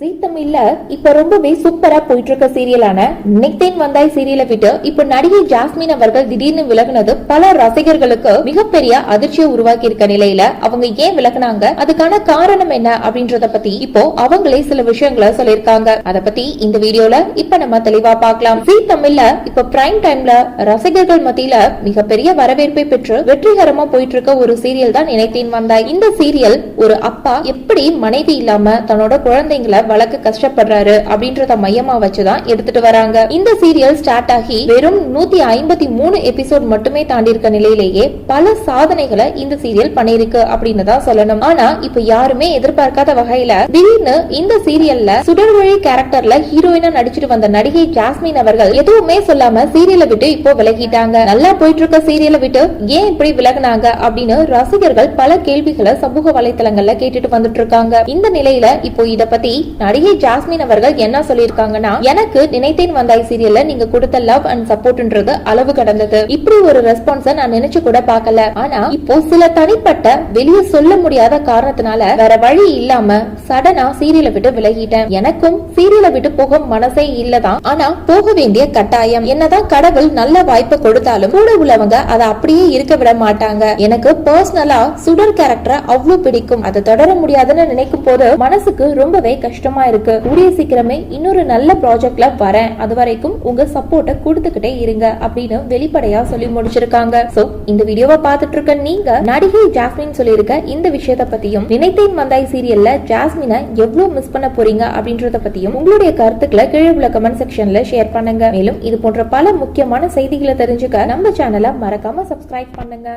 ஜீ தமிழ்ல இப்ப ரொம்பவே சூப்பரா போயிட்டு இருக்க சீரியலான நிக்தேன் வந்தாய் சீரியலை விட்டு இப்ப நடிகை ஜாஸ்மின் அவர்கள் திடீர்னு விலகுனது பல ரசிகர்களுக்கு மிகப்பெரிய அதிர்ச்சியை உருவாக்கி இருக்க நிலையில அவங்க ஏன் விலகுனாங்க? அதுக்கான காரணம் என்ன அப்படின்றத பத்தி இப்போ அவங்களே சில விஷயங்களை சொல்லிருக்காங்க அத பத்தி இந்த வீடியோல இப்ப நம்ம தெளிவா பார்க்கலாம். ஜீ தமிழ்ல இப்ப பிரைம் டைம்ல ரசிகர்கள் மத்தியில மிகப்பெரிய வரவேற்பை பெற்று வெற்றிகரமா போயிட்டு இருக்க ஒரு சீரியல் தான் நினைத்தேன் வந்தாய். இந்த சீரியல் ஒரு அப்பா எப்படி மனைவி இல்லாம தன்னோட குழந்தைங்களை வழக்கு கஷ்டப்படுறாரு அப்படின்றத மையமா வச்சுதான் எடுத்துட்டு வராங்க. இந்த சீரியல் ஸ்டார்ட் ஆகி வெறும் நூத்தி ஐம்பத்தி மூணு எபிசோட் மட்டுமே தாண்டி இருக்க நிலையிலேயே பல சாதனைகளை இந்த சீரியல் பண்ணிருக்கு அப்படின்னு தான் சொல்லணும். ஆனா இப்ப யாருமே எதிர்பார்க்காத வகையில திடீர்னு இந்த சீரியல்ல சுடர்வழி கேரக்டர்ல ஹீரோயினா நடிச்சிட்டு வந்த நடிகை ஜாஸ்மின் அவர்கள் எதுவுமே சொல்லாம சீரியலை விட்டு இப்போ விலகிட்டாங்க. நல்லா போயிட்டு இருக்க சீரியலை விட்டு ஏன் இப்படி விலகுனாங்க அப்படின்னு ரசிகர்கள் பல கேள்விகளை சமூக வலைத்தளங்கள்ல கேட்டுட்டு வந்துட்டு இருக்காங்க. இந்த நிலையில இப்போ இத பத்தி நடிகை ஜாஸ்மின் அவர்கள் என்ன சொல்லியிருக்காங்கன்னா எனக்கு நினைத்தேன் வந்தாய் சீரியல்ல நீங்க கொடுத்த லவ் அண்ட் சப்போர்ட்ன்றது அளவு கடந்தது. இப்படி ஒரு ரெஸ்பான்ஸ நான் நினைச்சு கூட பார்க்கல. ஆனா இப்போ சில தனிப்பட்ட வெளியே சொல்ல முடியாத காரணத்தினால வேற வழி இல்லாம சடனா சீரியலை விட்டு விலகிட்டேன். எனக்கும் சீரியலை விட்டு போக மனசே இல்லதான் ஆனா போக வேண்டிய கட்டாயம். என்னதான் கடவுள் நல்ல வாய்ப்பு கொடுத்தாலும் கூட உள்ளவங்க அதை அப்படியே இருக்க விட மாட்டாங்க. எனக்கு பர்சனலா சுடர் கேரக்டர் அவ்வளவு பிடிக்கும். அதை தொடர முடியாதுன்னு நினைக்கும் போது மனசுக்கு ரொம்பவே கஷ்டம். கஷ்டமா இருக்கு. கூடிய சீக்கிரமே இன்னொரு நல்ல ப்ராஜெக்ட்ல வரேன். அது வரைக்கும் உங்க சப்போர்ட்டை கொடுத்துக்கிட்டே இருங்க அப்படின்னு வெளிப்படையா சொல்லி முடிச்சிருக்காங்க. சோ இந்த வீடியோவை பார்த்துட்டு இருக்க நீங்க நடிகை ஜாஸ்மின் சொல்லியிருக்க இந்த விஷயத்த பத்தியும் நினைத்தேன் வந்தாய் சீரியல்ல ஜாஸ்மினை எவ்வளவு மிஸ் பண்ண போறீங்க அப்படின்றத பத்தியும் உங்களுடைய கருத்துக்களை கீழே உள்ள கமெண்ட் செக்ஷன்ல ஷேர் பண்ணுங்க. மேலும் இது போன்ற பல முக்கியமான செய்திகளை தெரிஞ்சுக்க நம்ம சேனலை மறக்காம சப்ஸ்கிரைப் பண்ணுங்க.